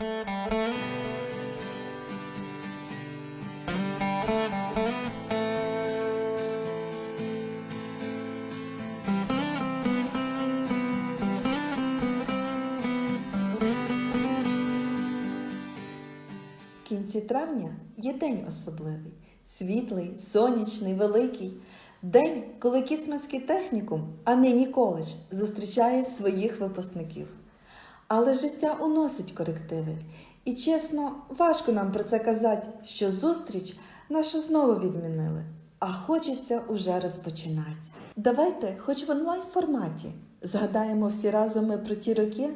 Кінці травня є день особливий, світлий, сонячний, великий. День, коли Кіцманський технікум, а нині коледж, зустрічає своїх випускників. Але життя уносить корективи. І чесно, важко нам про це казати, що зустріч нашу знову відмінили, а хочеться уже розпочинати. Давайте, хоч в онлайн форматі, згадаємо всі разом ми про ті роки,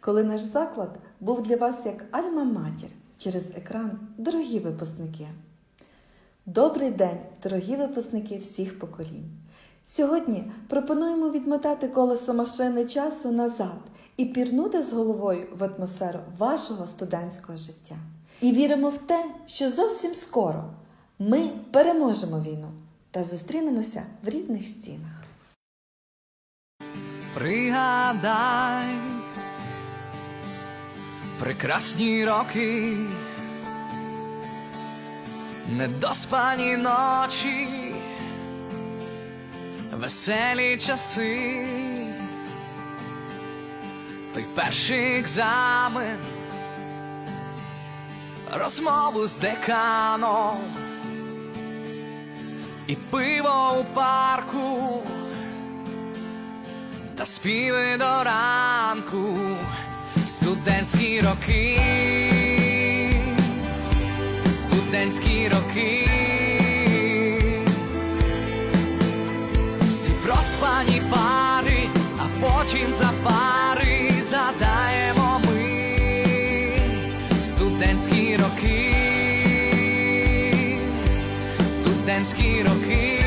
коли наш заклад був для вас як альма-матір через екран, дорогі випускники. Добрий день, дорогі випускники всіх поколінь. Сьогодні пропонуємо відмотати колесо машини часу назад і пірнути з головою в атмосферу вашого студентського життя. І віримо в те, що зовсім скоро ми переможемо війну та зустрінемося в рідних стінах. Пригадай прекрасні роки, недоспані ночі, веселі часи, той перший екзамен, розмову з деканом. І пиво у парку. Та співи до ранку, студентські роки, студентські роки, проспані пари, а потім за пари задаємо ми студентські роки, студентські роки.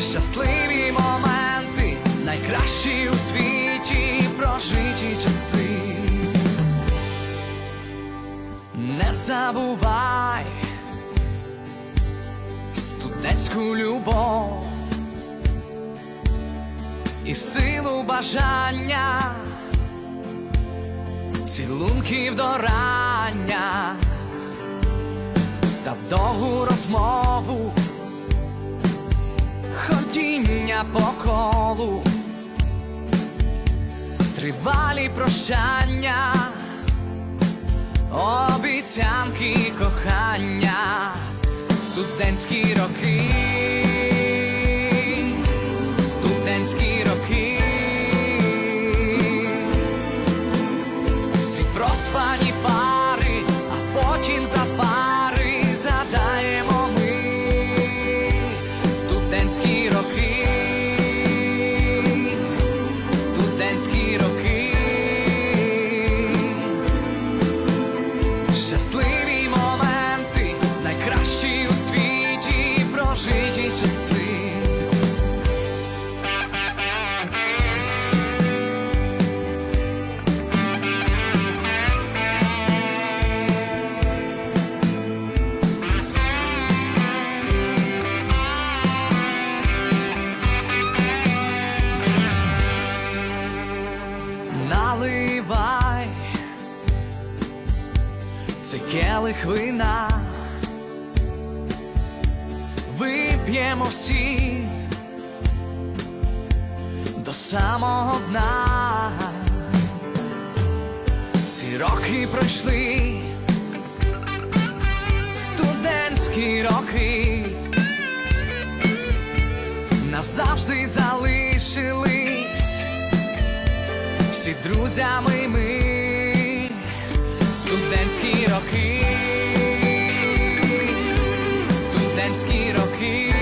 Щасливі моменти, найкращі у світі прожиті часи. Не забувай студентську любов і силу бажання, цілунків до рання та довгу розмову ходіння по колу, тривалі прощання, обіцянки кохання, студентські роки, студентські роки, всі проспані пари, а потім за пари задаємо ми. Студентські наливай. Це келих вина, вип'ємо всі до самого дна. Ці роки пройшли, студентські роки. Назавжди залишились всі друзями ми, студентські роки, студентські роки,